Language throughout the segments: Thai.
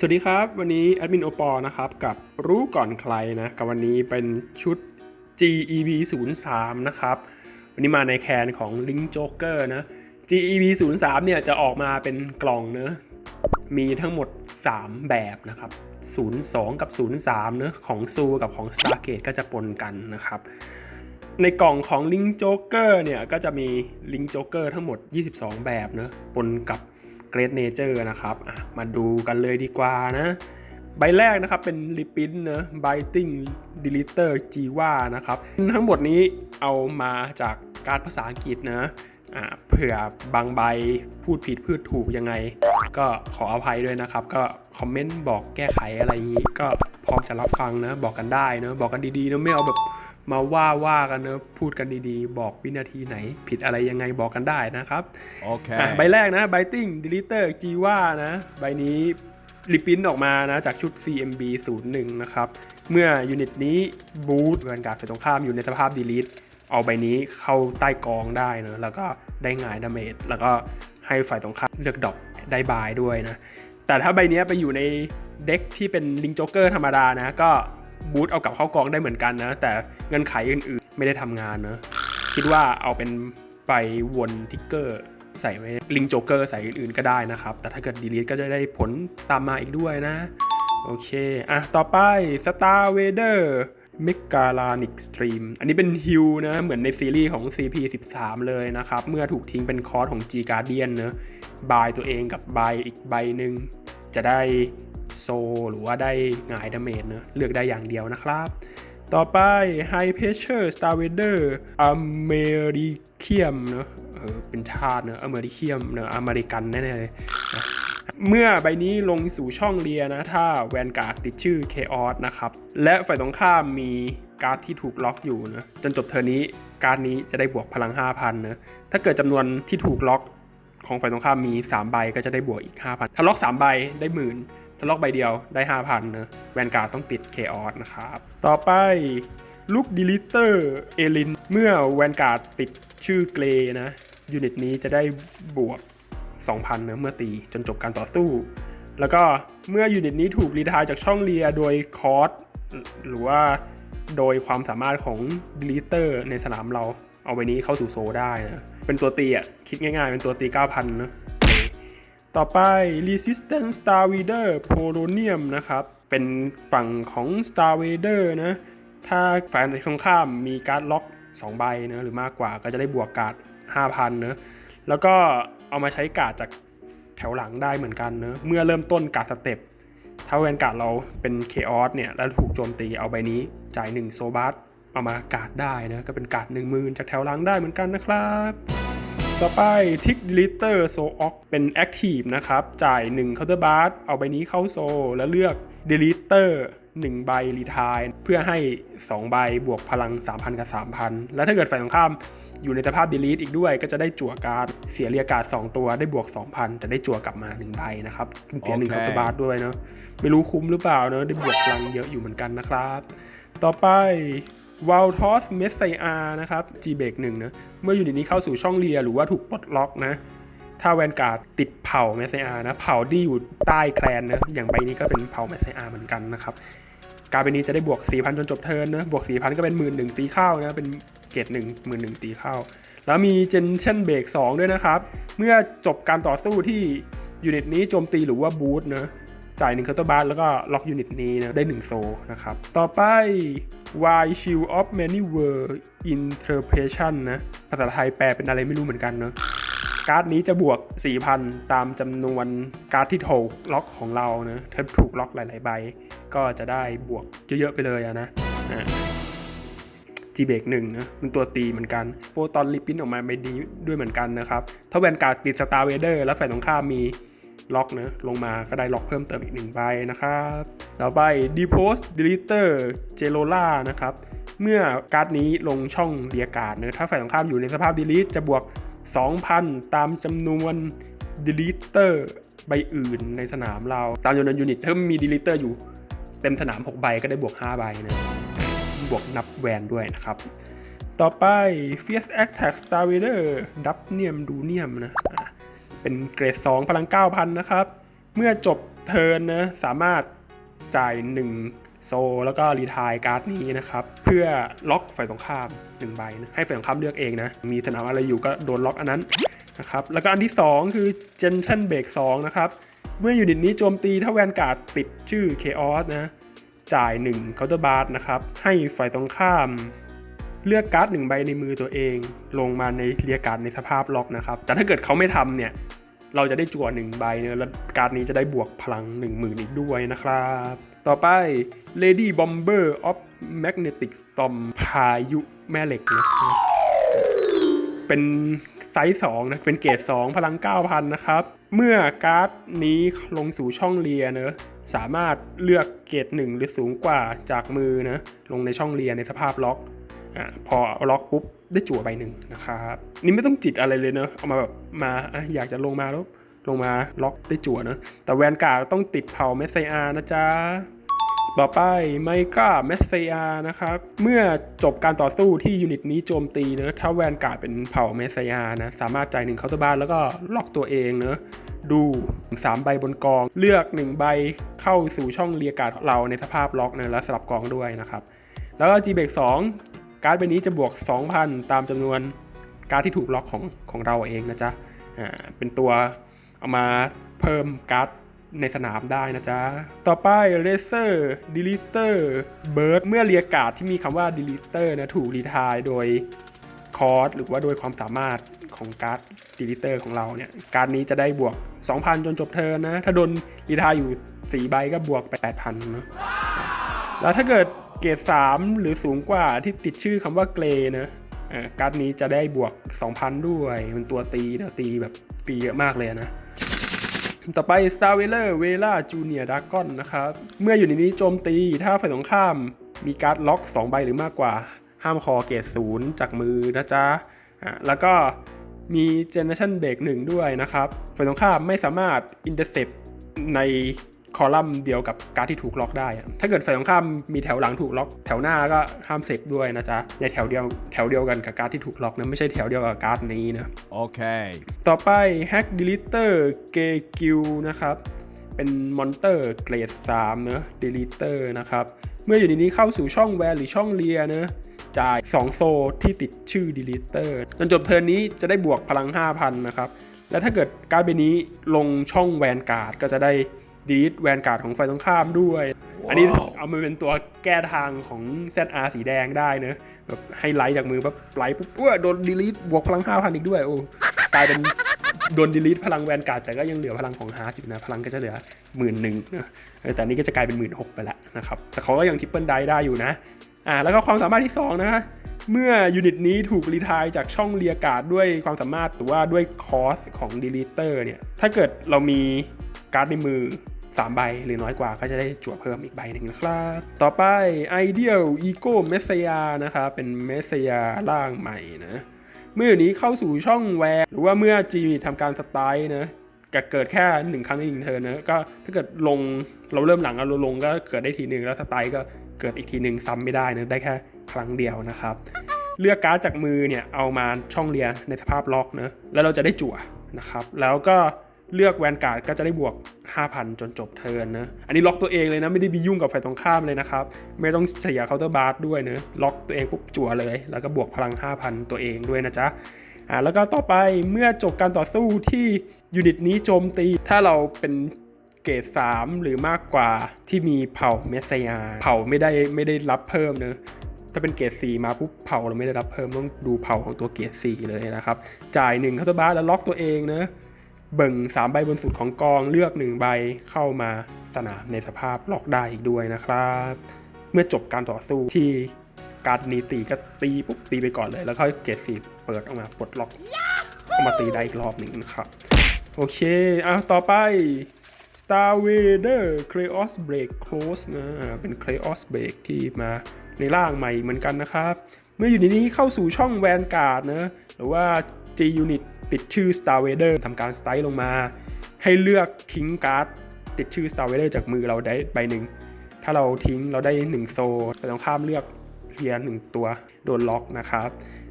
สวัสดีครับ วันนี้แอดมินโอปอนะครับกับรู้ก่อนใครนะกับวันนี้เป็นชุด GEB 0 3นะครับวันนี้มาในแคนของ Link Joker นะ GEB 0 3เนี่ยจะออกมาเป็นกล่องเนะมีทั้งหมด 3 แบบนะครับ 02 กับ 03เนะของซูกับของ Stargate ก็จะปนกันนะครับในกล่องของ Link Joker เนี่ยก็จะมี Link Joker ทั้งหมด 22 แบบเนะปนกับ Great Nature นะครับมาดูกันเลยดีกว่านะ ใบแรกนะครับเป็นลิปินเนะ Biting Deleter Jiva นะครับ ทั้งหมดนี้เอามาจากการภาษาอังกฤษนะอะเผื่อบางใบพูดผิดพูดถูกยังไง ก็ขออภัยด้วยนะครับ ก็คอมเมนต์บอกแก้ไขอะไรอย่างนี้ ก็พร้อมจะรับฟังนะ บอกกันได้นะบอกกันดีๆนะไม่เอาแบบ มาว่าว่ากันนะพูดกันดีๆ บอกวินาทีไหน ผิดอะไรยังไงบอกกันได้นะครับ Okay. อะใบแรกนะ Biting Deleter Jiva นะใบนี้รีพินออกมานะจากชุด CMB 01นะครับเมื่อยูนิตนี้บูทเวนการ์ดฝ่ายตรงข้ามอยู่ในสภาพ Delete เอาใบนี้เข้าใต้กองได้นะแล้วก็ได้หงายดาเมจแล้วก็ให้ฝ่ายตรงข้ามเลือกดรอปได้บายด้วยนะแต่ถ้าใบเนี้ยไปอยู่ในเด็กที่เป็นลิงโจ๊กเกอร์ธรรมดานะก็ บูทเอากลับเข้ากองได้เหมือนกันนะ แต่เงื่อนไขอื่นๆ ไม่ได้ทำงานนะ คิดว่าเอาเป็นไปวนทิกเกอร์ใส่ไว้ลิงโจเกอร์ใส่อื่นๆก็ได้นะครับ แต่ถ้าเกิดดีลีทก็จะได้ผลตามมาอีกด้วยนะ โอเค อะ ต่อไป Star Vader m e g a l a n i c Stream อันนี้เป็นฮิวนะ เหมือนในซีรีส์ของ CP13 เลยนะครับ เมื่อถูกทิ้งเป็นคอร์สของ G Guardian เนอะบายตัวเองกับบายอีกใบหนึ่งจะได้ โซ หรือว่าได้หงายดาเมจเนอะเลือกได้อย่างเดียวนะครับ ต่อไป High Pressure Star Vader Americium เนอะเออเป็นธาตุเนอะ Americium เนอะอเมริกันแน่เลยเมื่อใบนี้ลงสู่ช่องเรียนะ ถ้าแวนการ์ดติดชื่อ Chaos นะครับ และฝ่ายตรงข้ามมีการ์ดที่ถูกล็อกอยู่นะ จนจบเทอร์นี้การ์ดนี้จะได้บวกพลัง 5,000นะถ้าเกิดจำนวนที่ถูกล็อกของฝ่ายตรงข้ามมี 3 ใบก็จะได้บวกอีก 5,000 ถ้าล็อก 3 ใบได้หมื่น ถ้าล็อกใบเดียวได้ 5,000นะแวนการ์ดต้องติด Chaos นะครับ ต่อไปลูกดีลิเตอร์เอลิน เมื่อแวนการ์ดติดชื่อเกรนะยูนิตนี้จะได้บวก 2,000นะเมื่อตีจนจบการต่อสู้ แล้วก็เมื่อยูนิตนี้ถูกรีทายจากช่องเรียโดยคอร์สหรือว่าโดยความสามารถของดีลิเตอร์ในสนามเราเอาไว้นี้เข้าสู่โซได้นะเป็นตัวตีอะคิดง่ายๆ เป็นตัวตี 9,000นะ ต่อไป Resistance Star Vader Polonium นะครับ เป็นฝั่งของ Star Vader นะ ถ้าฝ่ายตรงข้ามมีการ์ดล็อก 2 ใบนะหรือมากกว่าก็จะได้บวกการ์ด5,000นะแล้วก็เอามาใช้การ์ดจากแถวหลังได้เหมือนกันนะเมื่อเริ่มต้นการ์ดสเต็ปถ้าแวนการ์ดเราเป็นเคออสเนี่ยแล้วถูกโจมตีเอาใบนี้จ่าย1โซบัสเอามาการ์ดได้นะก็เป็นการ์ด1 0,000จากแถวหลังได้เหมือนกันนะครับ ต่อไปทิก Deleter So Ox เป็น Active นะครับ จ่าย1 Counter b a r เอาใบนี้เข้าโซ แล้วเลือก Deleter 1ใบรีทายเพื่อให้ 2 ใบบวกพลัง 3,000 กับ 3,000 แล้วถ้าเกิดฝ่ายตรงข้ามอยู่ในสภาพ Delete อีกด้วยก็จะได้จั่วการ์ดเสียเรียกการ์ด2ตัวได้บวก 2,000 แต่ได้จั่วกลับมา1ใบนะครับเสีย1โอเค Counter b a r ด้วยเนาะไม่รู้คุ้มหรือเปล่าเนาะได้บวกพลังเยอะอยู่เหมือนกันนะครับ ต่อไป w a l t o s m e s s a นะครับ G b r e a k 1นะเมื่อยูนิตนี้เข้าสู่ช่องเลียหรือว่าถูกปลดล็อกนะ ถ้าแวนการ์ดติดเผ่าเมสเซอานะ เผ่าที่อยู่ใต้แคลนนะอย่างใบนี้ก็เป็นเผ่าเมสเซอาเหมือนกันนะครับการเป็นนี้จะได้บวก 4,000 จนจบเทิร์นนะบวก 4,000 ก็เป็น1 1 0 0 0ตีเข้านะเป็นเกรด1 1 0 0 0ตีเข้า แล้วมีเจนเช่นเบรก2ด้วยนะครับ เมื่อจบการต่อสู้ที่ยูนิตนี้โจมตีหรือว่าบูทนะ จ่าย1เคาน์เตอร์บาร์แล้วก็ล็อกยูนิตนี้นะได้ 1 โซนะครับ ต่อไป Y Shield of Many World Interpretation นะภาษาไทยแปลเป็นอะไรไม่รู้เหมือนกันเนอะการ์ดนี้จะบวก 4,000 ตามจำนวนการ์ดที่ถูกล็อกของเรานะถ้าถูกล็อกหลาย ๆ ใบ ก็จะได้บวกเยอะ ๆ ไปเลยนะอ่า G เบกหนึ่งนะเป็นตัวตีเหมือนกัน โฟตอนลิปปิ้นออกมาไม่ดีด้วยเหมือนกันนะครับ ถ้าแวนการ์ดติดสตาร์เวเดอร์ แล้วฝ่ายตรงข้ามมี ล็อกนะลงมาก็ได้ล็อกเพิ่มเติมอีกหนึ่งใบนะครับต่อไป Depost Deleter g e l o l a นะครับเมื่อการ์ดนี้ลงช่องเรียการ์ดนะถ้าฝ่ายตรงข้ามอยู่ในสภาพ Delete จะบวก 2,000 ตามจำนวน Deleter ใบอื่นในสนามเราตามจำนวนยูนิตถ้ามี Deleter อยู่เต็มสนาม 6 ใบก็ได้บวก 5 ใบนะบวกนับแวนด้วยนะครับต่อไป Fierce Attack Star Vader ดับเนียมดูเนียมนะ เป็นเกรด 2 พลัง 9,000 นะครับ เมื่อจบเทินนะสามารถจ่าย 1 โซ แล้วก็รีทายการ์ดนี้นะครับ เพื่อล็อกฝ่ายตรงข้าม1ใบนะให้ฝ่ายตรงข้ามเลือกเองนะ มีสนามอะไรอยู่ก็โดนล็อกอันนั้นนะครับแล้วก็อันที่ 2 คือ Gentian Break 2 นะครับ เมื่อยูนิตนี้โจมตีถ้าแวนการ์ดติดชื่อ Chaos นะ จ่าย1 Counter Bar นะครับ ให้ฝ่ายตรงข้าม เลือกการ์ดหนึ่งใบในมือตัวเอง ลงมาในเรียการ์ดในสภาพล็อกนะครับ แต่ถ้าเกิดเขาไม่ทำเนี่ย เราจะได้จั่วหนึ่งใบเนี่ยแล้วการ์ดนี้จะได้บวกพลัง 1 0,000 อีกด้วยนะครับ ต่อไป Lady Bomber of Magnetic Storm พายุแม่เหล็กนะครับเป็นไซส์2นะเป็นเกรด2พลัง 9,000 นะครับ เมื่อการ์ดนี้ลงสู่ช่องเลียเนอะสามารถเลือกเกรด1 หรือสูงกว่าจากมือนะลงในช่องเลียในสภาพล็อกอะพอล็อกปุ๊บ ได้จั่วใบหนึ่งนะครับนี่ไม่ต้องจิตอะไรเลยเนอะเอามาแบบมาอะอยากจะลงมาแล้วลงมาล็อกได้จั่วเนอะแต่แวนการ์ดต้องติดเผาเมสไซอานะจ๊ะต่อไปไมก้าเมสไซอานะครับ เมื่อจบการต่อสู้ที่ยูนิตนี้โจมตีเนอะถ้าแวนการ์ดเป็นเผ่าเมสไซอานะ สามารถจ่ายหนึ่งเคาน์เตอร์บาร์แล้วก็ล็อกตัวเองเนอะดู 3 ใบบนกอง เลือก 1 ใบเข้าสู่ช่องเรียกาดเราในสภาพล็อกเนะแล้วสลับกองด้วยนะครับ แล้วก็ G b r e a k 2 การ์ดใบนี้จะบวก 2,000 ตามจำนวนการ์ดที่ถูกล็อกของของเราเองนะจ๊ะอ่าเป็นตัวเอามาเพิ่มการ์ดในสนามได้นะจ๊ะ ต่อไป Racer Deleter Bird เบิร์ดเมื่อเรียการ์ดที่มีคำว่า Deleter นะถูกรีทายโดยคอร์สหรือว่าโดยความสามารถของการ์ด Deleter ของเราเนี่ยการ์ดนี้จะได้บวก 2,000 จนจบเทิร์นนะ ถ้าโดนรีทายอยู่ 4 ใบก็บวกไป 8,000นะแล้วถ้าเกิด เกรด3 หรือสูงกว่าที่ติดชื่อคำว่าเกรนะการ์ดนี้จะได้บวก 2,000 ด้วย มันตัวตีนะตีแบบตีเยอะมากเลยนะ ต่อไป Star w e l e r v e l a Junior Dragon นะครับ เมื่ออยู่ในนี้โจมตีถ้าฝ่ายตรงข้ามมีการ์ดล็อก 2 ใบหรือมากกว่า ห้ามคอเกรดศูนย์จากมือนะจ๊ะแล้วก็มี Generation Break 1 ด้วยนะครับฝ่ายตรงข้ามไม่สามารถ Intercept ใน คอลัมน์เดียวกับการ์ดที่ถูกล็อกได้อะถ้าเกิดฝ่ายตรงข้ามมีแถวหลังถูกล็อก แถวหน้าก็ห้ามเซฟด้วยนะจ๊ะในแถวเดียวแถวเดียวกันกับการ์ดที่ถูกล็อกนะไม่ใช่แถวเดียวกับการ์ดนี้นะ Okay. ต่อไป Hack Deleter g a g i l นะครับเป็นมอนเตอร์เกรด3เนอะ Deleter นะครับเมื่ออยู่ในนี้เข้าสู่ช่องแวนหรือช่องเลียเนอะจ่าย 2 โซที่ติดชื่อ Deleter จนจบเทิร์นนี้จะได้บวกพลัง 5,000 นะครับและถ้าเกิดการ์ดใบนี้ลงช่องแวนการ์ดก็จะได้ ดีดแวนการ์ดของฝ่ายตรงข้ามด้วย อันนี้เอามาเป็นตัวแก้ทางของ ZR สีแดงได้เนอะแบบให้ไลท์จากมือปั๊บไลท์ปุ๊บอ้วโดนดีลิทบวกพลัง5,000อีกด้วยโอ้กลายเป็นโดนดีลิทพลังแวนการ์ดแต่ก็ยังเหลือพลังของฮาร์ดอยู่นะ พลังก็จะเหลือหมื่นหนึ่งนะเออแต่อันนี้ก็จะกลายเป็นหมื่นหกไปแล้วนะครับ แต่เขาก็ยังทริปเปิลไดได้อยู่นะอ่าแล้วก็ความสามารถที่ 2นะเมื่อยูนิตนี้ถูกรีทายจากช่องเรียการ์ดด้วยความสามารถหรือว่าด้วยคอสของดีลิเตอร์เนี่ย ถ้าเกิดเรามีการ์ดในมือ 3 ใบหรือน้อยกว่าก็จะได้จั่วเพิ่มอีกใบหนึ่งนะครับ ต่อไป Ideal Ego m e s s i a นะครับเป็นเมสเซียร่างใหม่นะ เมื่ออยู่นี้เข้าสู่ช่องแวร์ หรือว่าเมื่อจีทำการสไตล์นะจะเกิดแค่หนึ่งครั้งในหนึ่งเทิร์นนะก็ถ้าเกิดลงเราเริ่มหลังเราลงก็เกิดได้ทีหนึ่งแล้วสไตล์ก็เกิดอีกทีหนึ่งซ้ำไม่ได้นะได้แค่ครั้งเดียวนะครับ เลือกการ์ดจากมือเนี่ยเอามาช่องเรียในสภาพล็อกนะแล้วเราจะได้จั่วนะครับ แล้วก็ เลือกแวนการ์ดก็จะได้บวก 5,000 จนจบเทิร์นนะ อันนี้ล็อกตัวเองเลยนะ ไม่ได้บียุ่งกับฝ่ายตรงข้ามเลยนะครับ ไม่ต้องเสียเคาน์เตอร์บาร์ด้วยเนะล็อกตัวเองปุ๊บจั่วเลย แล้วก็บวกพลัง 5,000 ตัวเองด้วยนะจ๊ะอ่าแล้วก็ต่อไปเมื่อจบการต่อสู้ที่ยูนิตนี้โจมตีถ้าเราเป็นเกรด3หรือมากกว่าที่มีเผ่าเมสไซยา เผ่าไม่ได้ไม่ได้รับเพิ่มเนะถ้าเป็นเกรด4มาปุ๊บเผ่าเราไม่ได้รับเพิ่มต้องดูเผ่าของตัวเกรด4เลยนะครับ จ่าย1เคาน์เตอร์บาร์แล้วล็อกตัวเองนะ เบิ่ง3ใบบนสุดของกองเลือก 1 ใบเข้ามาสนามในสภาพล็อกได้อีกด้วยนะครับ เมื่อจบการต่อสู้ที่การนีตีก็ตีปุ๊บตีไปก่อนเลย แล้วค่อยเกรดสีเปิดออกมาปลดล็อกเข้ามาตีได้อีกรอบหนึ่งนะครับ โอเคอะต่อไป Star Vader Chaos Break Close นะเป็น Chaos Break ที่มาในร่างใหม่เหมือนกันนะครับ เมื่ออยู่ในนี้เข้าสู่ช่องแวนการ์ดนะ หรือว่า G Unit ติดชื่อ Star Vader ทำการสไตล์ลงมา ให้เลือกทิ้งการ์ดติดชื่อ Star Vader จากมือเราได้ใบหนึ่ง ถ้าเราทิ้งเราได้ 1 โซแต่ต้องข้ามเลือกเลียร์หนึ่งตัวโดนล็อกนะครับ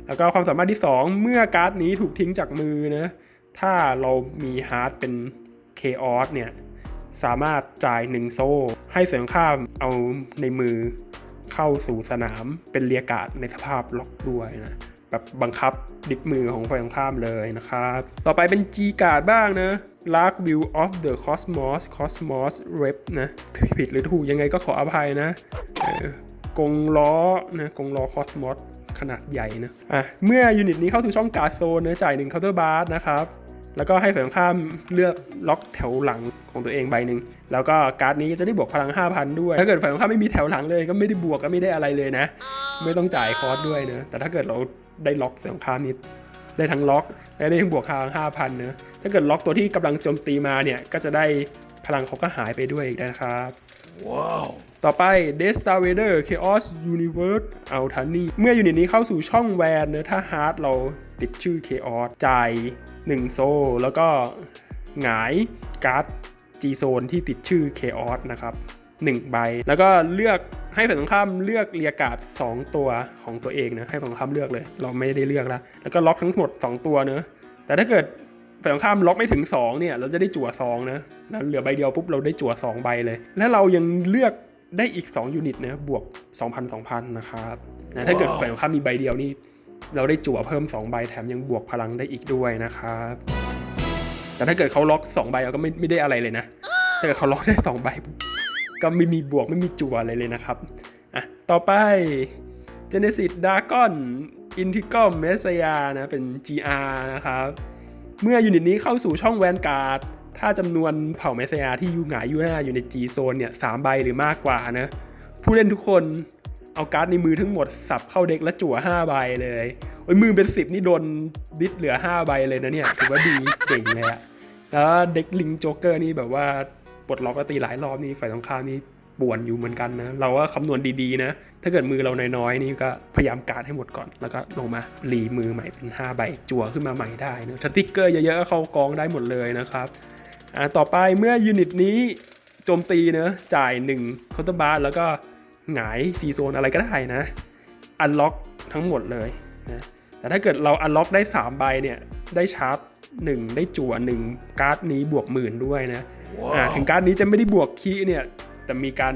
แล้วก็ความสามารถที่ 2 เมื่อการ์ดนี้ถูกทิ้งจากมือนะ ถ้าเรามีฮาร์ดเป็น Chaos เนี่ย สามารถจ่ายหนึ่งโซ่ให้เสียงข้ามเอาในมือเข้าสู่สนามเป็นเรียกาศในสภาพล็อกด้วยนะ แบบบังคับดิกมือของฝ่ายตรงข้ามเลยนะครับ ต่อไปเป็น G การ์ดบ้างนะ Lark View of the Cosmos Cosmos Rep นะ ผิดหรือถูกยังไงก็ขออภัยนะกงล้อนะกงล้อ Cosmos ขนาดใหญ่นะอะเมื่อยูนิตนี้เข้าสู่ช่องการ์ดโซนนะจ่ายหนึ่งเคาน์เตอร์บาร์นะครับ แล้วก็ให้ฝ่ายตรงข้ามเลือกล็อกแถวหลังของตัวเองใบหนึ่งแล้วก็การ์ดนี้จะได้บวกพลัง 5,000 ด้วย ถ้าเกิดฝ่ายตรงข้ามไม่มีแถวหลังเลย ก็ไม่ได้บวกก็ไม่ได้อะไรเลยนะ ไม่ต้องจ่ายคอร์สด้วยเนะแต่ถ้าเกิดเราได้ล็อกฝ่ายตรงข้ามนี้ได้ทั้งล็อกและได้ทั้งบวกพลัง 5,000เนะถ้าเกิดล็อกตัวที่กำลังโจมตีมาเนี่ยก็จะได้พลังเขาก็หายไปด้วยอีกนะครับ ต่อไป d e s t a r Vader Chaos Universe a l t a n i เมื่อยูนิตนี้เข้าสู่ช่องแวนเนอถ้าฮาร์ดเราติดชื่อ Chaos จ่าย 1 โซ แล้วก็หงายการ์ด G Zone ที่ติดชื่อ Chaos นะครับ 1 ใบ แล้วก็เลือกให้ฝ่ายตรงข้ามเลือกเรียกการ์ด2ตัวของตัวเองนะให้ฝ่ายตรงข้ามเลือกเลย เราไม่ได้เลือกแล้วแล้วก็ล็อกทั้งหมด 2 ตัวเนอะแต่ถ้าเกิด ฝ่ายตรงข้ามล็อกไม่ถึง 2 เนี่ย เราจะได้จั่ว2นะแล้วเหลือใบเดียวปุ๊บเราได้จั่ว 2 ใบเลย และเรายังเลือกได้อีก 2 ยูนิตนะบวก 2,000 2,000 นะครับนะถ้าเกิดฝ่ายตรงข้ามมีใบเดียวนี่เราได้จั่วเพิ่ม 2 ใบแถมยังบวกพลังได้อีกด้วยนะครับ แต่ถ้าเกิดเขาล็อก 2 ใบเราก็ไม่ไม่ได้อะไรเลยนะถ้าเกิดเขาล็อกได้ 2 ใบปุ๊บก็ไม่มีบวกไม่มีจั่วอะไรเลยนะครับอะต่อไป Genesis Dragon Integral Messiah นะเป็น GR นะครับ เมื่อยูนิตนี้เข้าสู่ช่องแวนการ์ด ถ้าจำนวนเผ่าเมสยาที่อยู่หงายอยู่หน้าอยู่ใน G โซนเนี่ยสามใบหรือมากกว่านะ ผู้เล่นทุกคนเอาการ์ดในมือทั้งหมด สับเข้าเด็กและจั่ว5ใบเลยโอ้ยมือเป็น10นี่โดนดิสเหลือ 5 ใบเลยนะเนี่ยถือว่าดีเก่งเลยอะแล้วเด็กลิงโจ๊กเกอร์นี่แบบว่าปลดล็อกตีหลายรอบนี่ฝ่ายตรงข้ามนี่ ป่วนอยู่เหมือนกันนะ เราว่าคำนวณดีๆนะ ถ้าเกิดมือเราน้อยๆนี่ก็พยายามการดให้หมดก่อน แล้วก็ลงมารีมือใหม่เป็น 5 ใบ จั่วขึ้นมาใหม่ได้นะสติ๊กเกอร์เยอะๆก็เข้ากองได้หมดเลยนะครับอ่าต่อไปเมื่อยูนิตนี้โจมตีเนะจ่าย1เคาน์เตอร์บาร์แล้วก็หงายซีโซนอะไรก็ได้นะอันล็อกทั้งหมดเลยนะแต่ถ้าเกิดเราอันล็อกได้ 3 ใบเนี่ยได้ชาร์จ1ได้จั่ว1การ์ดนี้บวกหมื่นด้วยนะอ่าถึงการ์ดนี้จะไม่ได้บวกคีย์เนี่ย แต่มีการ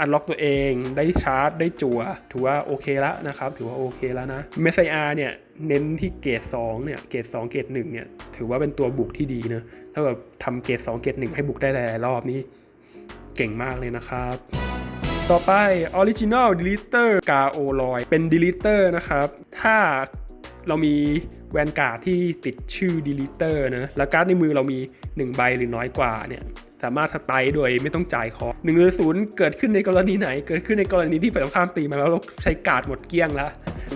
อันล็อกตัวเองได้ชาร์จ ได้จั่วถือว่าโอเคแล้วนะครับ ถือว่าโอเคแล้วนะเมสไซอาเนี่ยเน้นที่เกรด2เนี่ยเกรด2เกรด1เนี่ยถือว่าเป็นตัวบุกที่ดีนะถ้าแบบทำเกรด2เกรด1ให้บุกได้หลายรอบนี่เก่งมากเลยนะครับ ต่อไป Original Deleter g a o l o y เป็น Deleter นะครับ ถ้าเรามีแวนการ์ดที่ติดชื่อ Deleter นะแล้วการ์ดในมือเรามี 1 ใบหรือน้อยกว่าเนี่ย สามารถสไตล์โดยไม่ต้องจ่ายคอหนึ่งหรือศูนย์เกิดขึ้นในกรณีไหน เกิดขึ้นในกรณีที่ฝ่ายตรงข้ามตีมาแล้วเราใช้การ์ดหมดเกลี้ยงแล้ว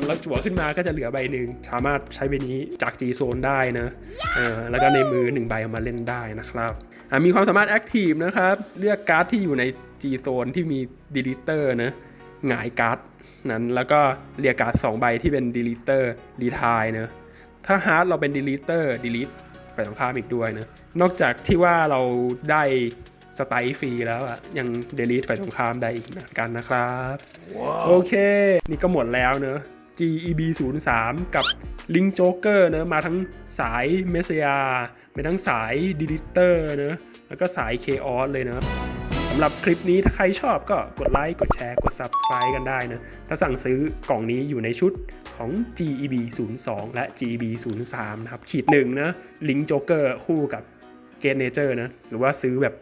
แล้วจั่วขึ้นมาก็จะเหลือใบหนึ่งสามารถใช้ใบนี้จาก G Zone ได้นะเออแล้วก็ในมือ1ใบเอามาเล่นได้นะครับมีความสามารถ Active นะครับเลือกการ์ดที่อยู่ใน G Zone ที่มี Deleter นะหงายการ์ดนั้นแล้วก็เรียกการ์ด2ใบที่เป็น Deleter Retire นะถ้าฮาร์ดเราเป็น Deleter Delete ไปตรงข้ามอีกด้วยนะ นอกจากที่ว่าเราได้สไตล์ฟรีแล้วอะยังเดลิทไปตรงข้ามได้อีกเหมือนกันนะครับโอเค นี่ก็หมดแล้วเนอะ GEB 0 3กับ Link Joker เนอะมาทั้งสายเมสยามาทั้งสายดิลิเตอร์เนอะแล้วก็สาย Chaos เลยเนอะสำหรับคลิปนี้ถ้าใครชอบก็กดไลค์ กดแชร์ กด Subscribe กันได้นะ ถ้าสั่งซื้อกล่องนี้อยู่ในชุดของ GEB 0 2และ GEB 0 3นะครับ ขีดหนึ่งนะ Link Joker คู่กับ เกนเนเจอร์นะ หรือว่าซื้อแบบ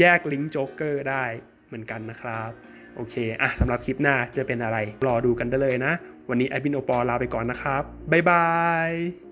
แยกลิงก์โจ๊กเกอร์ได้เหมือนกันนะครับ โอเคอะสำหรับคลิปหน้าจะเป็นอะไร รอดูกันได้เลยนะ วันนี้แอดมินโอปอลาไปก่อนนะครับ บ๊ายบาย